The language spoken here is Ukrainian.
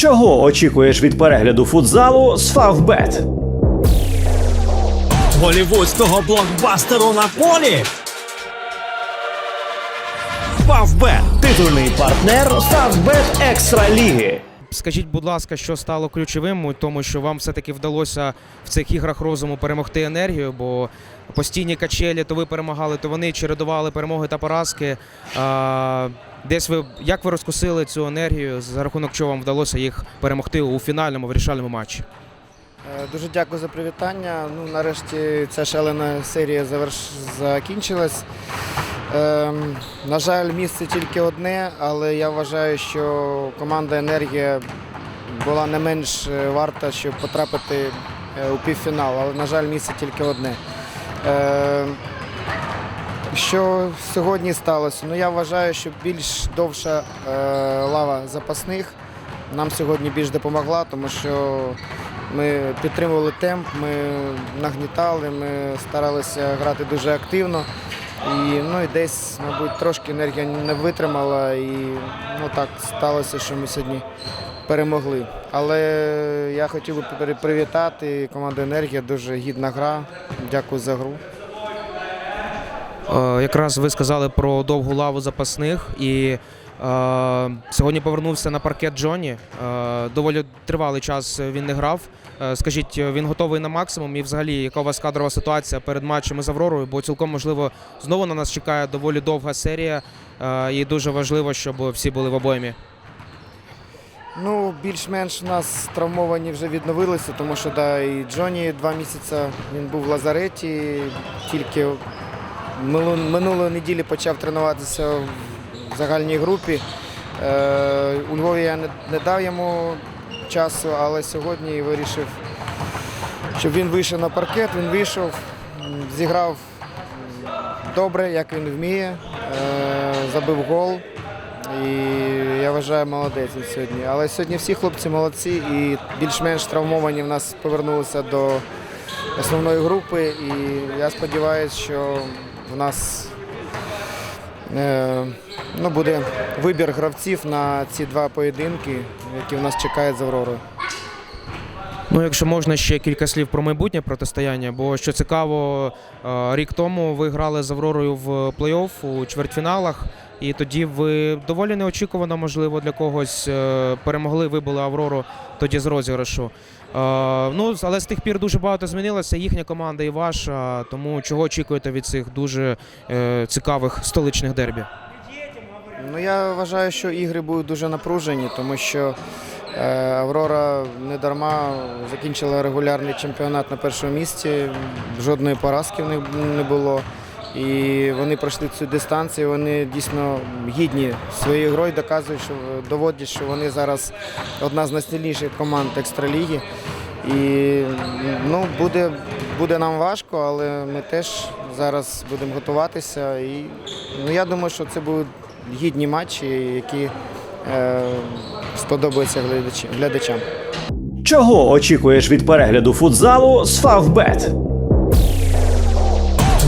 Чого очікуєш від перегляду футзалу з Фавбет? голівудського блокбастеру на полі. Фавбет Титульний партнер Фавбет Екстра Ліги. Скажіть, будь ласка, що стало ключовим у тому, що вам все-таки вдалося в цих іграх розуму перемогти енергію, бо постійні качелі, то ви перемагали, то вони чередували перемоги та поразки. А, десь ви як ви розкусили цю енергію, за рахунок чого вам вдалося їх перемогти у фінальному вирішальному матчі? Е, Дуже дякую за привітання. Ну, нарешті ця шалена серія заверш... закінчилась. Ем, на жаль, місце тільки одне, але я вважаю, що команда Енергія була не менш е, варта, щоб потрапити е, у півфінал. Але, на жаль, місце тільки одне. Ем, що сьогодні сталося? Ну, я вважаю, що більш довша е, лава запасних нам сьогодні більш допомогла, тому що ми підтримували темп, ми нагнітали, ми старалися грати дуже активно. І, ну, і десь, мабуть, трошки енергія не витримала, і ну, так сталося, що ми сьогодні перемогли. Але я хотів би привітати команду Енергія, дуже гідна гра. Дякую за гру. Е, Якраз ви сказали про довгу лаву запасних і е, сьогодні повернувся на паркет Джоні. Е, доволі тривалий час він не грав. Скажіть, він готовий на максимум і взагалі яка у вас кадрова ситуація перед матчем із Авророю? Бо цілком можливо знову на нас чекає доволі довга серія, і дуже важливо, щоб всі були в обоймі. Ну, більш-менш у нас травмовані вже відновилися, тому що да, і Джоні два місяці він був в лазареті, тільки минулої неділі почав тренуватися в загальній групі. Е, у Львові я не, дав йому часу, але сьогодні вирішив, щоб він вийшов на паркет, він вийшов, зіграв добре, як він вміє, е, забив гол. І я вважаю, молодець сьогодні. Але сьогодні всі хлопці молодці і більш-менш травмовані в нас повернулися до основної групи. І я сподіваюся, що в нас е, ну, буде вибір гравців на ці два поєдинки, які в нас чекають з Авророю. Ну, якщо можна ще кілька слів про майбутнє протистояння, бо що цікаво, е, рік тому ви грали з Авророю в плей-офф у чвертьфіналах, і тоді ви доволі неочікувано, можливо, для когось е, перемогли, вибили Аврору тоді з розіграшу. Е, Ну, але з тих пір дуже багато змінилося. Їхня команда і ваша. Тому чого очікуєте від цих дуже е, цікавих столичних дербі? Ну, я вважаю, що ігри будуть дуже напружені, тому що Аврора не дарма закінчила регулярний чемпіонат на першому місці, жодної поразки в них не було. І вони пройшли цю дистанцію, вони дійсно гідні своєю грою, доказують, що доводять, що вони зараз одна з найсильніших команд екстраліги. І ну, буде, буде нам важко, але ми теж зараз будемо готуватися. І ну, я думаю, що це будуть гідні матчі, які е, сподобаються глядачам. Чого очікуєш від перегляду футзалу з Фавбет?